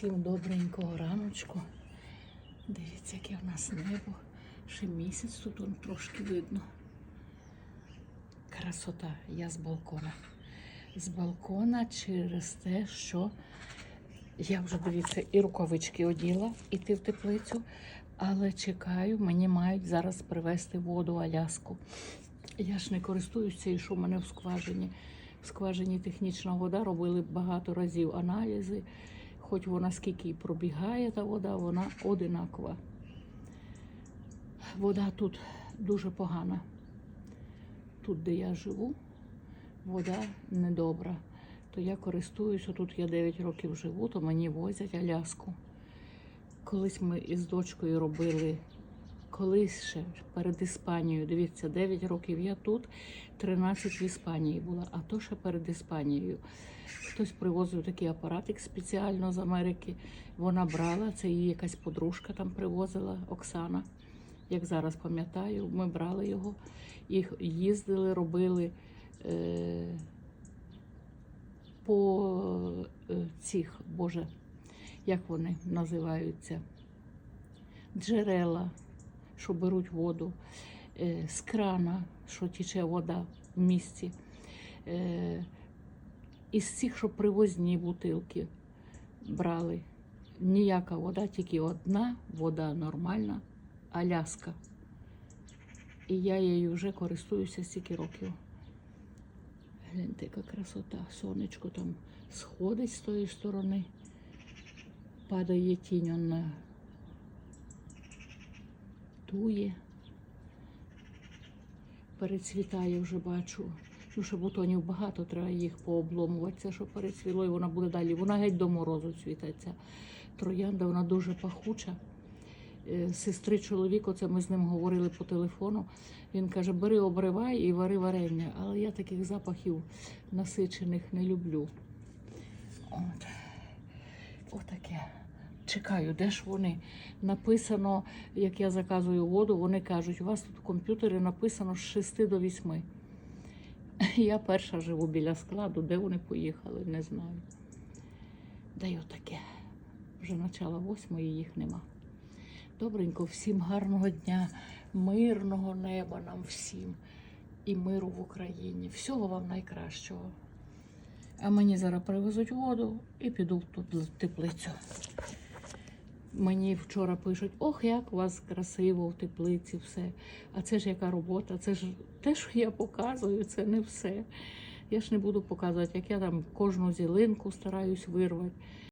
Всім добренького раночку. Дивіться, яке в нас небо. Ще місяць тут он трошки видно. Красота. Я з балкона. З балкона через те, що я вже дивіться, і рукавички оділа, іти в теплицю, але чекаю, мені мають зараз привезти воду Аляску. Я ж не користуюсь цією, що в мене в скважині. В скважині технічна вода робили багато разів аналізи. Хоч вона скільки і пробігає та вода, вона одинакова. Вода тут дуже погана. Тут, де я живу, вода недобра. То я користуюся, тут я 9 років живу, то мені возять Аляску. Колись ми із дочкою робили, колись ще перед Іспанією. Дивіться, 9 років я тут, 13 в Іспанії була, а то ще перед Іспанією. Хтось привозив такий апаратик спеціально з Америки. Вона брала, це її якась подружка там привозила, Оксана. Як зараз пам'ятаю, ми брали його, їх їздили, робили е, по е, цих, Боже, як вони називаються? Джерела, що беруть воду, е, з крана, що тече вода в місті. Е, із цих, що привозні бутилки брали. Ніяка вода, тільки одна вода нормальна, Аляска. І я її вже користуюся стільки років. Гляньте, яка красота. Сонечко там сходить з тої сторони, падає тінь на тує. Перецвітає вже бачу. Ну, що бутонів багато, треба їх пообломувати. Це що перецвіло, і вона буде далі. Вона геть до морозу цвітеться. Троянда, вона дуже пахуча. Е, Сестри чоловік, оце ми з ним говорили по телефону. Він каже: бери, обривай і вари варення. Але я таких запахів насичених не люблю. От. Отаке. Чекаю, де ж вони? Написано, як я заказую воду, вони кажуть, у вас тут в комп'ютері написано з 6 до 8. Я перша живу біля складу, де вони поїхали, не знаю. Да й отаке. Вже начало восьмої їх нема. Добренько, всім гарного дня, мирного неба нам всім і миру в Україні. Всього вам найкращого. А мені зараз привезуть воду і піду тут в теплицю. Мені вчора пишуть, ох, як у вас красиво в теплиці, все. А це ж яка робота, це ж те, що я показую, це не все. Я ж не буду показувати, як я там кожну зілинку стараюсь вирвати.